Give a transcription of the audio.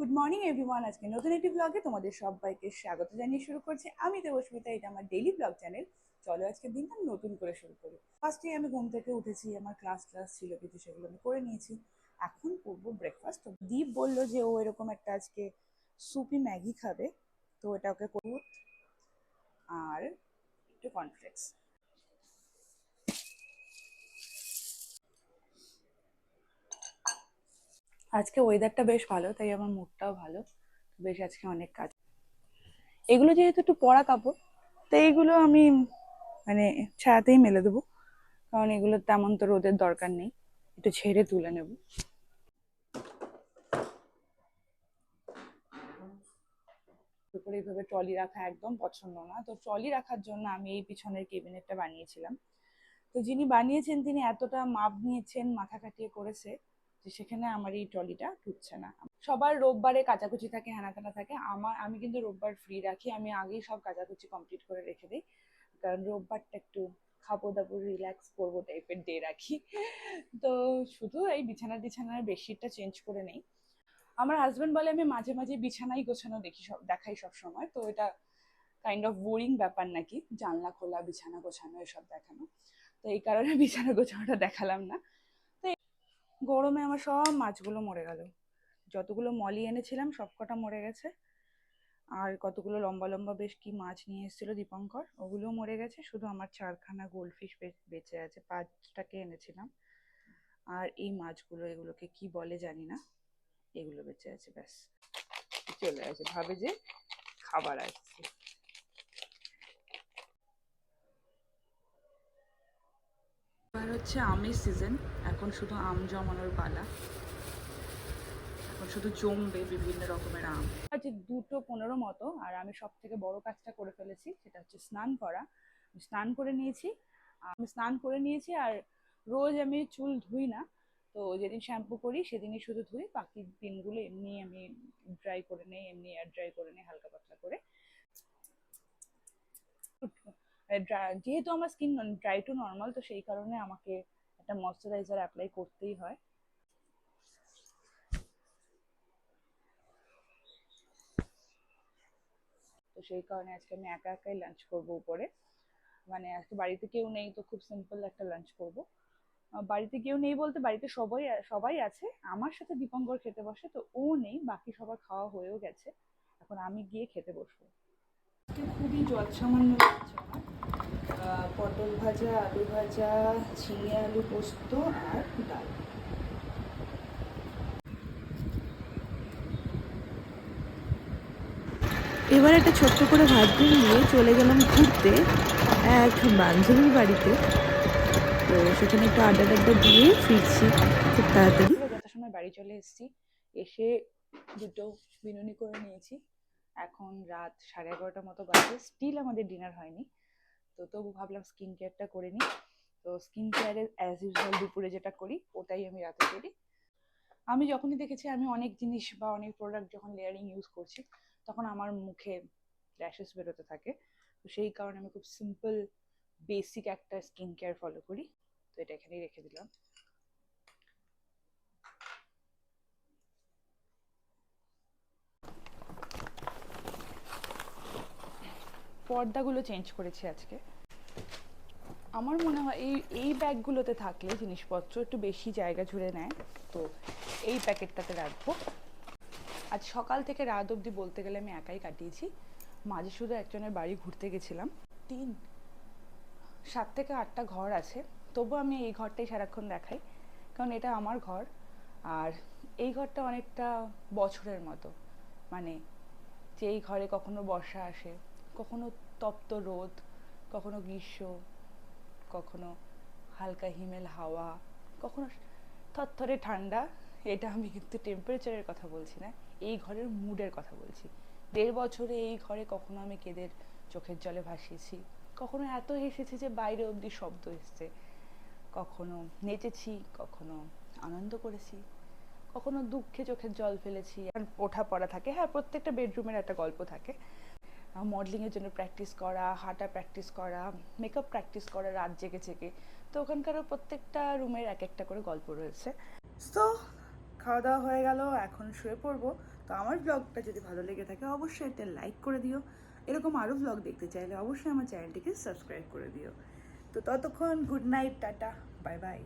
Good morning everyone আজকে নতুন একটি ব্লগে তোমাদের সবাইকে স্বাগত জানিয়ে শুরু করছি। আমি দেবস্মিতা, এটা আমার ডেইলি ব্লগ চ্যানেল চলো আজকে দিনটা নতুন করে শুরু করি। ফার্স্টে আমি ঘুম থেকে উঠেছি, আমার ক্লাস ক্লাস ছিল কিছু সেগুলো আমি করে নিয়েছি। এখন করব ব্রেকফাস্ট দীপ বলল যে ও এরকম একটা আজকে সুপি ম্যাগি খাবে, তো এটা ওকে করব। আর একটু কর্নফ্লেক্স আজকে ওয়েদারটা বেশ ভালো, তাই আমার মুডটাও ভালো। বেশ আজকে অনেক কাজ। এগুলো যেহেতু একটু পরা কাপড়, তো এইগুলো আমি মানে ছায়াতেই মেলে দেবো। কারণ এগুলো তেমন তো রোদের দরকার নেই। একটু ছেড়ে তুলে নেব। করে এইভাবে ট্রলি রাখা একদম পছন্দ না। তো ট্রলি রাখার জন্য আমি এই পিছনের কেবিনেটটা বানিয়েছিলাম। তো যিনি বানিয়েছেন, তিনি এতটা মাপ নিয়েছেন, মাথা কাটিয়ে করেছে। যে সেখানে আমার এই ট্রলিটা ঢুকছে না। সবার রোববারে কাচাকুচি থাকে হ্যানাতানা থাকে। আমার, আমি কিন্তু রোববার ফ্রি রাখি। আমি আগেই সব কাচাকুচি কমপ্লিট করে রেখে দিই। কারণ রোববারটা একটু খাব দাবো রিল্যাক্স করব টাইপের ডে রাখি। তো শুধু এই বিছানা টিছানার বেডশিটটা চেঞ্জ করে নেই। আমার হাজব্যান্ড বলে, আমি মাঝে মাঝে বিছানাই গোছানো দেখি সব, দেখাই সব সময়। তো এটা কাইন্ড অফ বোরিং ব্যাপার নাকি? জানলা খোলা, বিছানা গোছানো, এসব দেখানো। তো এই কারণে বিছানা গোছানোটা দেখালাম না। গরমে আমার সব মাছগুলো মরে গেল। যতগুলো মলি এনেছিলাম সব কটা মরে গেছে। আর কতগুলো লম্বা লম্বা বেশ কি মাছ নিয়ে এসেছিল দীপঙ্কর, ওগুলোও মরে গেছে। শুধু আমার চারখানা গোল্ডফিশ বেঁচে আছে, পাঁচটাকে এনেছিলাম। আর এই মাছগুলো, এগুলোকে কি বলে জানি না। এগুলো বেঁচে আছে, ব্যাস। চলে আসে, ভাবে যে খাবার আসছে। এবার হচ্ছে আমের সিজন এখন শুধু আম জমানোর পালা। এখন শুধু জমবে বিভিন্ন রকমের আম। আছে দুটো পনেরো মতো, আর আমি সব থেকে বড় কাজটা করে ফেলেছি, সেটা হচ্ছে স্নান করা। স্নান করে নিয়েছি, আমি স্নান করে নিয়েছি, আর রোজ আমি চুল ধুই না। তো যেদিন শ্যাম্পু করি, সেদিনই শুধু ধুই, বাকি দিনগুলো এমনি আমি ড্রাই করে নেই, এমনি এয়ার ড্রাই করে নেই, হালকা পাতলা করে। যেহেতু আমার স্কিন ড্রাই টু নর্মাল তো সেই কারণে আমাকে একটা ময়শ্চারাইজার অ্যাপ্লাই করতেই হয়। তো সেই কারণে আজকে আমি একা একাই লাঞ্চ করব উপরে। মানে আজকে বাড়িতে কেউ নেই, তো খুব সিম্পল একটা লাঞ্চ করব। বাড়িতে কেউ নেই বলতে বাড়িতে সবাই সবাই আছে। আমার সাথে দীপঙ্কর খেতে বসে, তো ও নেই, বাকি সবার খাওয়া হয়েও গেছে। এখন আমি গিয়ে খেতে বসবো। খুবই জল সামান্য লাগছে আমার। পটল ভাজা আলু ভাজা ঝিঙে আলু পোস্ত আর ডাল। এবার একটা ছোট্ট করে ভাত নিয়ে চলে গেলাম ঘুরতে এক বান্ধবীর বাড়িতে। তো সেখানে একটু আড্ডা টাড্ডা দিয়ে ফিরছি খুব তাড়াতাড়ি। যথাসময় বাড়ি চলে এসেছি। এসে দুটো বিনুনি করে নিয়েছি। এখন রাত সাড়ে এগারোটার মতো বাজে। স্টিল আমাদের ডিনার হয়নি। তো তবু ভাবলাম স্কিন কেয়ারটা করে নিই। তো স্কিন কেয়ারে অ্যাজ ইউজুয়াল দুপুরে যেটা করি, ওটাই আমি রাতে করি। আমি যখনই দেখেছি আমি অনেক জিনিস বা অনেক প্রোডাক্ট যখন লেয়ারিং ইউজ করছি, তখন আমার মুখে র্যাশেস বেরোতে থাকে। তো সেই কারণে আমি খুব সিম্পল বেসিক একটা স্কিন কেয়ার ফলো করি। তো এটা এখানেই রেখে দিলাম। পর্দাগুলো চেঞ্জ করেছি আজকে। আমার মনে হয় এই এই ব্যাগগুলোতে থাকলে জিনিসপত্র একটু বেশি জায়গা জুড়ে নেয়, তো এই প্যাকেটটাতে রাখব। আজ সকাল থেকে রাত অবধি বলতে গেলে আমি একাই কাটিয়েছি। মাঝে শুধু একজনের বাড়ি ঘুরতে গেছিলাম। তিন, সাত থেকে আটটা ঘর আছে। তবু আমি এই ঘরটাই সারাক্ষণ দেখাই, কারণ এটা আমার ঘর। আর এই ঘরটা অনেকটা বছরের মতো। মানে যে এই ঘরে কখনো বর্ষা আসে কখনো তপ্ত রোদ, কখনো গ্রীষ্ম, কখনো হালকা হিমেল হাওয়া, কখনো থরথরে ঠান্ডা, এটা আমি কিন্তু টেম্পারেচারের কথা বলছি না, এই ঘরের মুডের কথা বলছি। দেড় বছরে এই ঘরে কখনো আমি কেদের চোখের জলে ভাসিয়েছি, কখনো এত হেসেছি যে বাইরে অবধি শব্দ এসছে, কখনো নেচেছি, কখনো আনন্দ করেছি, কখনো দুঃখে চোখের জল ফেলেছি ওঠা পড়া থাকে হ্যাঁ প্রত্যেকটা বেডরুমের একটা গল্প থাকে মডেলিংয়ের জন্য প্র্যাকটিস করা, হাঁটা প্র্যাকটিস করা মেকআপ প্র্যাকটিস করা, রাত জেগে জেগে। তো ওখানকারও প্রত্যেকটা রুমের এক একটা করে গল্প রয়েছে। তো খাওয়া দাওয়া হয়ে গেল, এখন শুয়ে পড়ব। তো আমার ব্লগটা যদি ভালো লেগে থাকে, অবশ্যই একটা লাইক করে দিও। এরকম আরও ব্লগ দেখতে চাইলে অবশ্যই আমার চ্যানেলটিকে সাবস্ক্রাইব করে দিও। তো ততক্ষণ good night tata bye bye